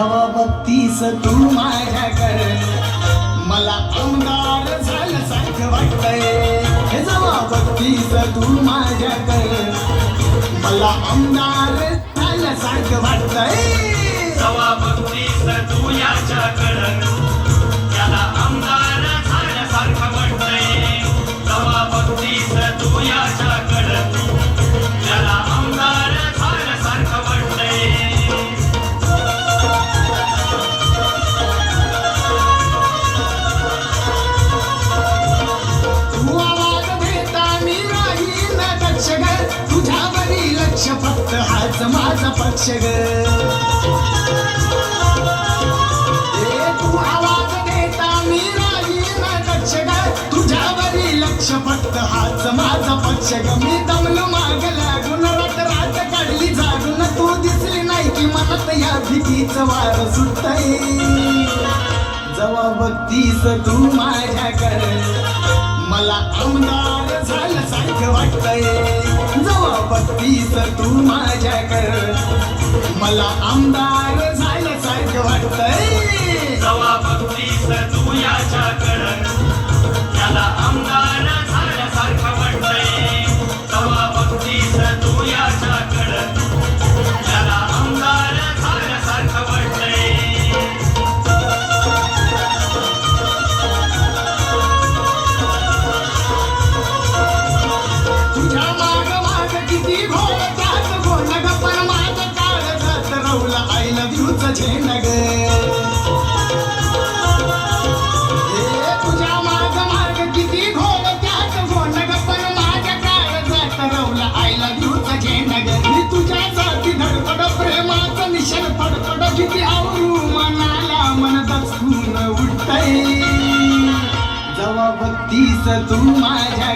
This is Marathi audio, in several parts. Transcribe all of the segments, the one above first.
जेव्हा बत्तीस तू माझ्याकडे. मला आमदार सारखं वाटतंय. हे जवा बत्तीस तू माझ्याकडे. मला आमदार सारखं वाटतंय. जवा बत्तीस तू याच्या कर हाच माझा पक्ष ग. तू आवाज देता मी राहीन दक्ष ग. तुझ्यावरी लक्ष फक्त हाच माझा पक्ष ग. मी दमलो माग लागून रात रात काढली जागून. तू दिसली नाही की मनात या भीतीच वार सुटतय. जवा बघतीस तू माझ्याकडे. मला आमदार झाल्यासारखं वाटतय. जेव्हा बघतीस तू माझ्याकडे. मला आमदार झाल्यासारखं वाटतंय. लव्ह यूच तुझ्या माग माग किती घोळ त्यात. हो गोड ग पण माझ्या काळ जात रवलं आईला लव्ह यूच झेंड मी तुझ्या तुझ्यासाठी धडपड प्रेमाचं निशाण फडफड किती आवरू मनाला मन दचकून उठतय. जेव्हा बघतीस तू माझ्या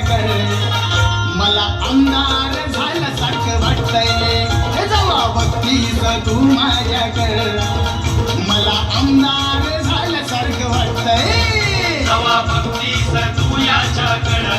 तू माझ्याकडे. मला आमदार झाल्यासारखं वाटतंय. जवा बघतीस तू याच्याकडं.